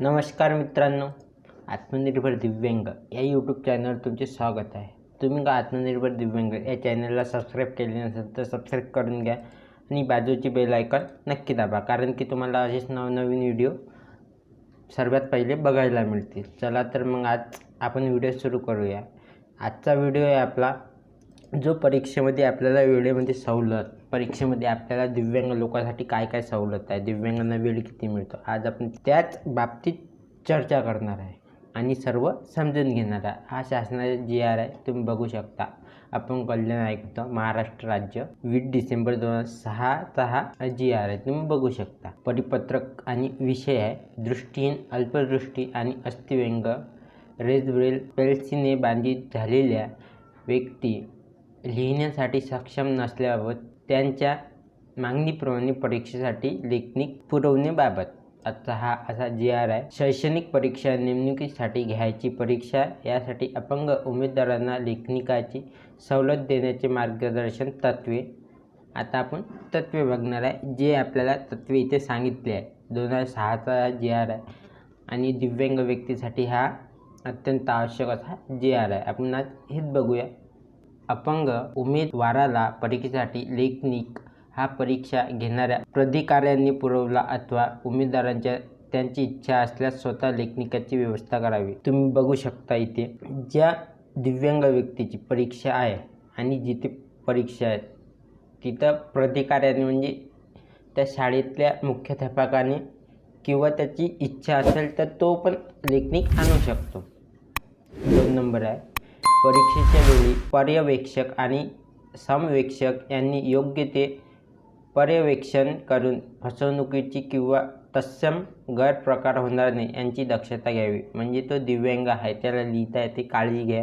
नमस्कार मित्रांनो आत्मनिर्भर दिव्यांग या यूट्यूब चॅनलवर तुमचे स्वागत आहे. तुम्ही का आत्मनिर्भर दिव्यांग या चॅनलला सबस्क्राईब केले नसेल तर सबस्क्राईब करून घ्या आणि बाजूची बेल आयकॉन नक्की दाबा कारण की तुम्हाला असेच नवनवीन व्हिडिओ सर्वात पहिले बघायला मिळतील. चला तर मग आज आपण व्हिडिओ सुरू करूया. आजचा व्हिडिओ आहे आपला जो परीक्षेमध्ये आपल्याला वेळेमध्ये सवलत परीक्षेमध्ये आपल्याला दिव्यांग लोकांसाठी काय काय सवलत आहे? दिव्यांगांना वेळ किती मिळतो? आज आपण त्याच बाबतीत चर्चा करणार आहे आणि सर्व समजून घेणार आहे. हा शासनाचा जी आर आहे तुम्ही बघू शकता. आपण कल्याण आयुक्त महाराष्ट्र राज्य वीस डिसेंबर दोन हजार सहाचा हा जी आर आहे. तुम्ही बघू शकता. परिपत्रक आणि विषय आहे. दृष्टीहीन अल्पदृष्टी आणि अस्थिव्यंग रेजब्रेल पेल्सीने बाधित झालेल्या व्यक्ती लिहिण्यासाठी सक्षम नसल्याबाबत त्यांच्या मागणीप्रमाणे परीक्षेसाठी लेखनिक पुरवण्याबाबत. आजचा हा असा जी आर आहे. शैक्षणिक परीक्षा नेमणुकीसाठी घ्यायची परीक्षा यासाठी अपंग उमेदवारांना लेखनिकाची सवलत देण्याचे मार्गदर्शन तत्त्वे. आता आपण तत्त्वे बघणार आहे. जे आपल्याला तत्त्वे इथे सांगितले आहे दोन हजार सहाचा हा जी आर आहे. आणि दिव्यांग व्यक्तीसाठी हा अत्यंत आवश्यक असा जी आर आहे. आपण आज हेच बघूया. अपंग उमेदवाराला परीक्षेसाठी लेखनिक हा परीक्षा घेणाऱ्या प्राधिकाऱ्यांनी पुरवला अथवा उमेदवारांच्या त्यांची इच्छा असल्यास स्वतः लेखनिकाची व्यवस्था करावी. तुम्ही बघू शकता इथे ज्या दिव्यांग व्यक्तीची परीक्षा आहे आणि जिथे परीक्षा आहे तिथं प्राधिकाऱ्याने म्हणजे त्या शाळेतल्या मुख्याध्यापकाने किंवा त्याची इच्छा असेल तर तो पण लेखनिक आणू शकतो. दोन नंबर आहे. परीक्षेच्या वेळी पर्यवेक्षक आणि समवेक्षक यांनी योग्य ते पर्यवेक्षण करून फसवणुकीची किंवा तत्सम गैरप्रकार होणार नाही यांची दक्षता घ्यावी. म्हणजे तो दिव्यांग आहे त्याला लिहिता येते काळजी घ्या.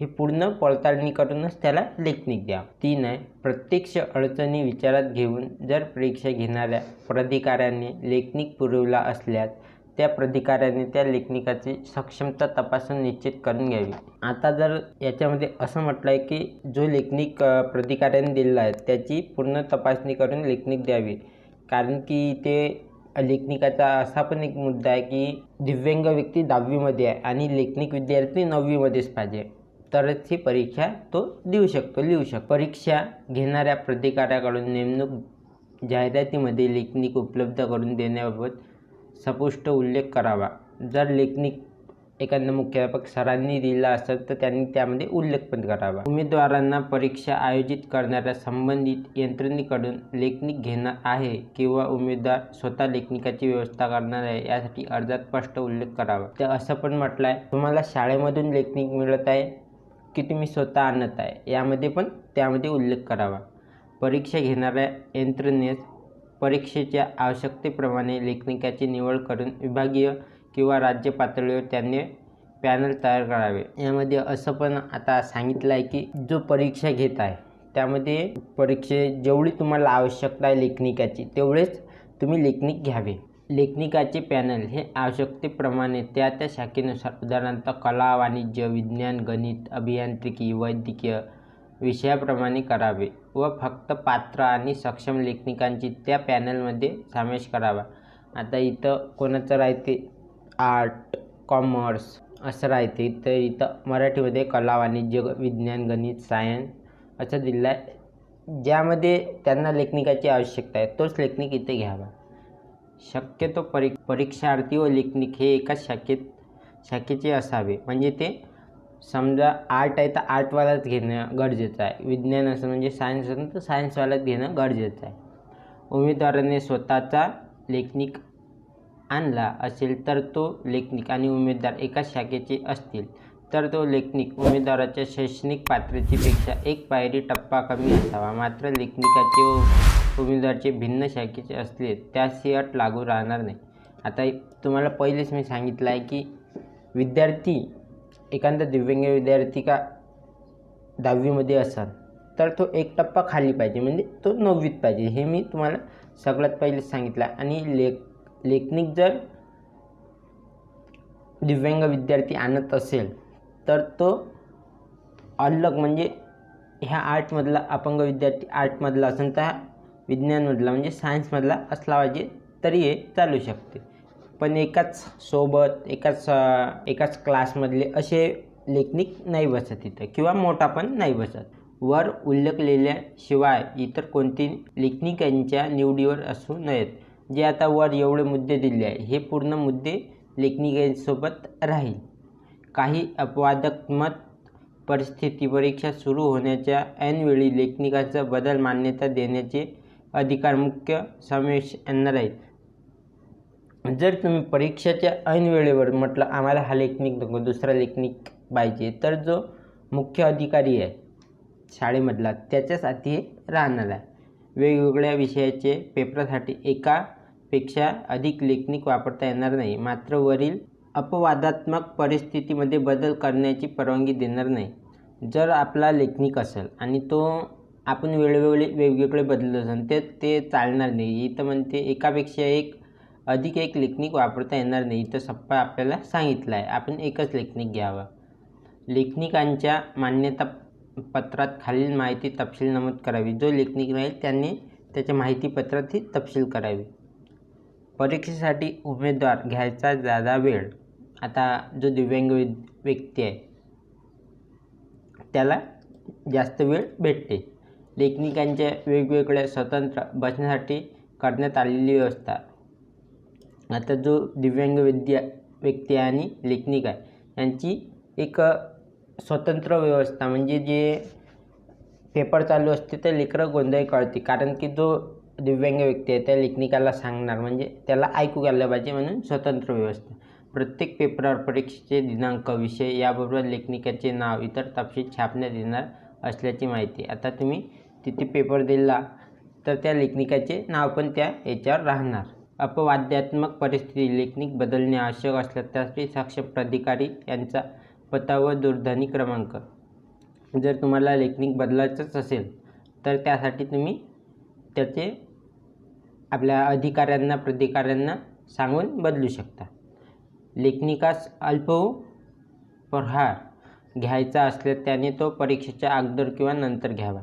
हे पूर्ण पडताळणी करूनच त्याला लेखनिक द्या. तीन आहे प्रत्यक्ष अडचणी विचारात घेऊन जर परीक्षा घेणाऱ्या प्राधिकाऱ्याने लेखनिक पुरवला असल्यास त्या प्राधिकाऱ्याने त्या लेखनिकाची सक्षमता तपासून निश्चित करून घ्यावी. आता जर याच्यामध्ये असं म्हटलं आहे की जो लेखनिक अ, प्राधिकाऱ्याने दिलेला आहे त्याची पूर्ण तपासणी करून लेखनिक द्यावी. कारण की ते लेखनिकाचा असा पण एक मुद्दा आहे की दिव्यांग व्यक्ती दहावीमध्ये आहे आणि लेखनिक विद्यार्थी नववीमध्येच पाहिजे. तरच ही परीक्षा तो देऊ शकतो लिहू शकतो. परीक्षा घेणाऱ्या प्राधिकाऱ्याकडून नेमणूक जाहिरातीमध्ये लेखनिक उपलब्ध करून देण्याबाबत सपुष्ट उल्लेख करावा. जर लेखनिक एखाद्या मुख्याध्यापक सरांनी दिला असेल तर त्यांनी त्यामध्ये उल्लेख पण करावा. उमेदवारांना परीक्षा आयोजित करणाऱ्या संबंधित यंत्रणेकडून लेखनिक घेणार आहे किंवा उमेदवार स्वतः लेखनिकाची व्यवस्था करणार आहे यासाठी अर्जात स्पष्ट उल्लेख करावा. तर असं पण म्हटलं आहे तुम्हाला शाळेमधून लेखनिक मिळत आहे की तुम्ही स्वतः आणत आहे? यामध्ये पण त्यामध्ये उल्लेख करावा. परीक्षा घेणाऱ्या यंत्रणेस परीक्षेच्या आवश्यकतेप्रमाणे लेखनिकाची निवड करून विभागीय किंवा राज्य पातळीवर त्यांनी पॅनल तयार करावे. यामध्ये असं पण आता सांगितलं आहे की जो परीक्षा घेत आहे त्यामध्ये परीक्षे जेवढी तुम्हाला आवश्यकता आहे लेखनिकाची तेवढेच तुम्ही लेखनिक घ्यावे. लेखनिकाचे पॅनल हे आवश्यकतेप्रमाणे त्या त्या शाखेनुसार उदाहरणार्थ कला वाणिज्य विज्ञान गणित अभियांत्रिकी वैद्यकीय विषयाप्रमाणे करावे व फक्त पात्र आणि सक्षम लेखनिकांची त्या पॅनलमध्ये समावेश करावा. आता इथं कोणाचं राहते? आर्ट कॉमर्स असं राहते तर इथं मराठीमध्ये कला वाणिज्य विज्ञान गणित सायन्स असं दिलं आहे ज्यामध्ये त्यांना लेखनिकाची आवश्यकता आहे. तोच लेखनिक इथे घ्यावा. शक्यतो परी परीक्षार्थी व लेखनिक हे एकाच शाखेत शाखेचे असावे. म्हणजे ते समजा आर्ट आहे तर आर्टवालाच घेणं गरजेचं आहे. विज्ञान असं म्हणजे सायन्स असं तर सायन्सवालाच घेणं गरजेचं आहे. उमेदवाराने स्वतःचा लेखनिक आणला असेल तर तो लेखनिक आणि उमेदवार एकाच शाखेचे असतील तर तो लेखनिक. उमेदवाराच्या शैक्षणिक पात्रतेपेक्षा एक पायरी टप्पा कमी असावा. मात्र लेखनिकाचे व उमेदवारचे भिन्न शाखेचे असले त्याशी अट लागू राहणार नाही. आता तुम्हाला पहिलेच मी सांगितलं आहे की विद्यार्थी एखादा दिव्यांग विद्यार्थी का दहावीमध्ये असाल तर तो एक टप्पा खाली पाहिजे. म्हणजे तो नववीत पाहिजे. हे मी तुम्हाला सगळ्यात पहिले सांगितलं. आहे. आणि लेख लेखनिक जर दिव्यांग विद्यार्थी आणत असेल तर तो अलग म्हणजे ह्या आर्टमधला अपंग विद्यार्थी आर्टमधला असेल तर विज्ञानमधला म्हणजे सायन्समधला असला पाहिजे तरी हे चालू शकते. पण एकाच सोबत एकाच एकाच क्लासमधले असे लेखनिक नाही बसत इथं किंवा मोठा पण नाही बसत. वर उल्लेखलेल्याशिवाय इतर कोणती लेखनिकांच्या निवडीवर असू नयेत जे आता वर एवढे मुद्दे दिले आहे हे पूर्ण मुद्दे लेखनिकांसोबत राहील. काही अपवादात्मक परिस्थिती परीक्षा सुरू होण्याच्या ऐनवेळी लेखनिकाचा बदल मान्यता देण्याचे अधिकार मुख्य समावेश यांना राहील जर तुम्ही परीक्षेच्या ऐनवेळेवर म्हटलं आम्हाला हा लेखनिक नको दुसरा लेखनिक पाहिजे तर जो मुख्य अधिकारी आहे शाळेमधला त्याच्याच आधी राहणार आहे. वेगवेगळ्या विषयाचे पेपरासाठी एकापेक्षा अधिक लेखनिक वापरता येणार नाही. मात्र वरील अपवादात्मक परिस्थितीमध्ये बदल करण्याची परवानगी देणार नाही. जर आपला लेखनिक असेल आणि तो आपण वेळोवेळी वेगवेगळे बदलत असेल ते ते चालणार नाही. इथं म्हणते एकापेक्षा एक अधिक एक लेखनिक वापरता येणार नाही तर सप्पा आपल्याला सांगितलं आहे आपण एकच लेखनिक घ्यावं. लेखनिकांच्या मान्यता पत्रात खालील माहिती तपशील नमूद करावी. जो लेखनिक राहील त्यांनी त्याच्या माहितीपत्रात ही तपशील करावी. परीक्षेसाठी उमेदवार घ्यायचा जादा वेळ. आता जो दिव्यांग व्यक्ती आहे त्याला जास्त वेळ भेटते. लेखनिकांच्या वेगवेगळ्या स्वतंत्र बसण्यासाठी करण्यात आलेली व्यवस्था. आता जो दिव्यांग विद्या व्यक्ती आहे आणि लेखनिक आहे यांची एक स्वतंत्र व्यवस्था म्हणजे जे पेपर चालू असते ते लेकरं गोंधळ कळते कारण की जो दिव्यांग व्यक्ती आहे त्या लेखनिकाला सांगणार म्हणजे त्याला ऐकू आलं पाहिजे म्हणून स्वतंत्र व्यवस्था. प्रत्येक पेपरावर परीक्षेचे दिनांक विषय याबरोबर लेखनिकाचे नाव इतर तपशील छापण्यात येणार असल्याची माहिती. आता तुम्ही तिथे पेपर दिला तर त्या लेखनिकाचे नाव पण त्या याच्यावर राहणार. अपवाद्यात्मक परिस्थिती लेखनिक बदलणे आवश्यक असल्यास त्यासाठी साक्ष प्राधिकारी यांचा पत्ता व दूरध्वनी क्रमांक. जर तुम्हाला लेखनिक बदलायचंच असेल तर त्यासाठी तुम्ही त्याचे आपल्या अधिकाऱ्यांना प्राधिकाऱ्यांना सांगून बदलू शकता. लेखनिकास अल्प प्रहार घ्यायचा असल्यास त्याने तो परीक्षेच्या अगोदर किंवा नंतर घ्यावा.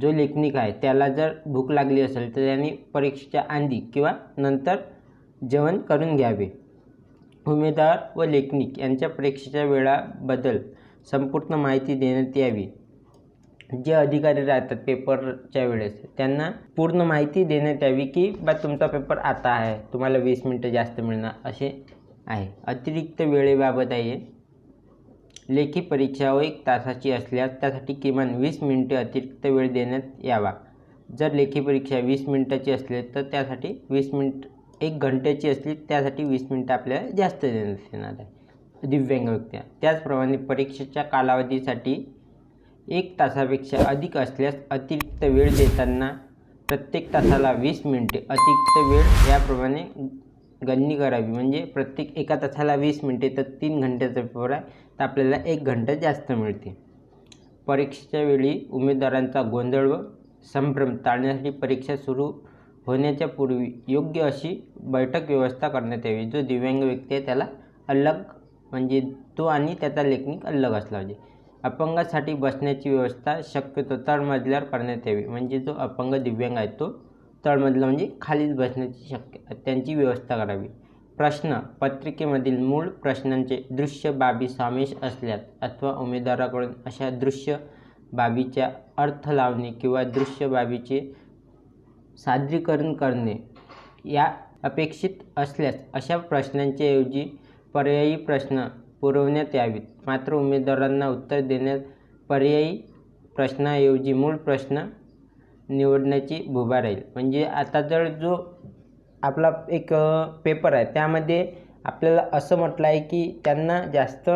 जो लेखनिक आहे त्याला जर भूक लागली असेल तर त्यांनी परीक्षेच्या आधी किंवा नंतर जेवण करून घ्यावे. उमेदवार व लेखनिक यांच्या परीक्षेच्या वेळाबद्दल संपूर्ण माहिती देण्यात यावी. जे अधिकारी राहतात पेपरच्या वेळेस त्यांना पूर्ण माहिती देण्यात यावी की बा तुमचा पेपर आता आहे तुम्हाला वीस मिनटं जास्त मिळणार असे आहे. अतिरिक्त वेळेबाबत आहे. लेखी परीक्षा व एक तासाची असल्यास त्यासाठी किमान वीस मिनिटे अतिरिक्त वेळ देण्यात यावा. जर लेखी परीक्षा वीस मिनिटाची असली तर त्यासाठी वीस मिनिट एक घंट्याची असली त्यासाठी वीस मिनिटं आपल्याला जास्त देण्यात येणार आहे. दिव्यांग व्यक्त्या त्याचप्रमाणे परीक्षेच्या कालावधीसाठी एक तासापेक्षा अधिक असल्यास अतिरिक्त वेळ देताना प्रत्येक तासाला वीस मिनिटे अतिरिक्त वेळ याप्रमाणे गणनी करावी. म्हणजे प्रत्येक एका तासाला वीस मिनिटे तर तीन घंट्याचा पेपर आहे. तर आपल्याला एक घंटा जास्त मिळते. परीक्षेच्या वेळी उमेदवारांचा गोंधळ व संभ्रम टाळण्यासाठी परीक्षा सुरू होण्याच्या पूर्वी योग्य अशी बैठक व्यवस्था करण्यात यावी. जो दिव्यांग व्यक्ती आहे त्याला अलग म्हणजे तो आणि त्याचा लेखनिक अलग असला पाहिजे. अपंगासाठी बसण्याची व्यवस्था शक्यतो तळमजल्यावर करण्यात यावी. म्हणजे जो अपंग दिव्यांग आहे तो तळमजला म्हणजे खालीच बसण्याची शक्य त्यांची व्यवस्था करावी. प्रश्न पत्रिकेमधील मूळ प्रश्नांचे दृश्य बाबी समावेश असल्यास अथवा उमेदवाराकडून अशा दृश्य बाबीच्या अर्थ लावणे किंवा दृश्य बाबीचे सादरीकरण करणे या अपेक्षित असल्यास अशा प्रश्नांच्या ऐवजी पर्यायी प्रश्न पुरवण्यात यावेत. मात्र उमेदवारांना उत्तर देण्यात पर्यायी प्रश्नाऐवजी मूळ प्रश्न निवडण्याची भुभा राहील. म्हणजे आता जर जो आपला एक पेपर आहे. त्यामध्ये आपल्याला असं म्हटलं आहे की त्यांना जास्त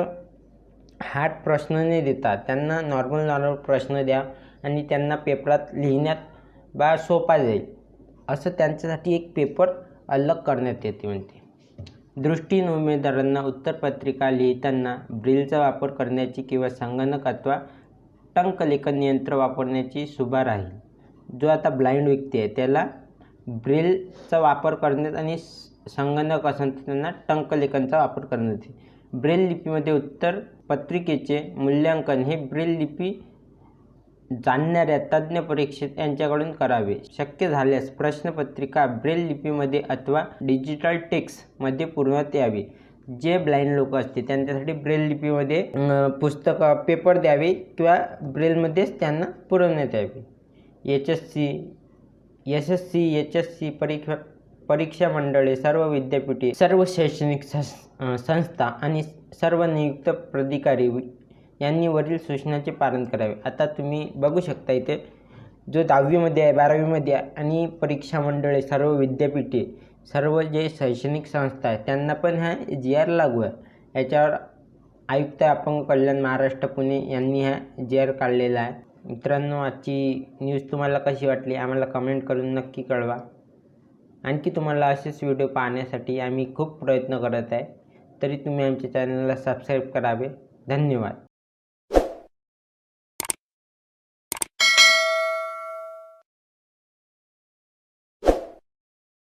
हार्ड प्रश्न नाही देता. त्यांना नॉर्मल नॉर्मल प्रश्न द्या आणि त्यांना पेपरात लिहिण्यात बा सोपा जाईल. असं त्यांच्यासाठी एक पेपर अलग करण्यात येते म्हणते. दृष्टीन उमेदवारांना उत्तरपत्रिका लिहिताना ब्रिलचा वापर करण्याची किंवा संगणक अथवा टंकलेखन यंत्र वापरण्याची सुभा राहील. जो आता ब्लाइंड व्यक्ती आहे त्याला ब्रेलचा वापर करण्यात आणि संगणक असेल तर त्यांना टंकलेखनचा वापर करण्यात येते. ब्रेल लिपीमध्ये उत्तर पत्रिकेचे मूल्यांकन हे ब्रेल लिपी जाणणाऱ्या तज्ज्ञ परीक्षेत यांच्याकडून करावे. शक्य झाल्यास प्रश्नपत्रिका ब्रेल लिपीमध्ये अथवा डिजिटल टेक्स्टमध्ये पुरवण्यात यावी. जे ब्लाइंड लोक असते त्यांच्यासाठी ब्रेल लिपीमध्ये पुस्तकं पेपर द्यावे किंवा ब्रेलमध्येच त्यांना पुरवण्यात यावे. H S C S S C H S C परीक्षा परीक्षा मंडळे सर्व विद्यापीठे सर्व शैक्षणिक संस संस्था आणि सर्व नियुक्त प्राधिकारी यांनी वरील सूचनाचे पालन करावे. आता तुम्ही बघू शकता इथे जो दहावीमध्ये आहे बारावीमध्ये आहे आणि परीक्षा मंडळे सर्व विद्यापीठे सर्व जे शैक्षणिक संस्था आहेत त्यांना पण ह्या जी आर लागू आहे. याच्यावर आयुक्त अपंग कल्याण महाराष्ट्र पुणे यांनी हा जी आर काढलेला आहे. मित्रांनो आजची न्यूज तुम्हाला कशी वाटली आम्हाला कमेंट करून नक्की कळवा. आणखी तुम्हाला असेच व्हिडिओ पाहण्यासाठी आम्ही खूप प्रयत्न करत आहे. तरी तुम्ही आमच्या चॅनलला सबस्क्राईब करावे. धन्यवाद.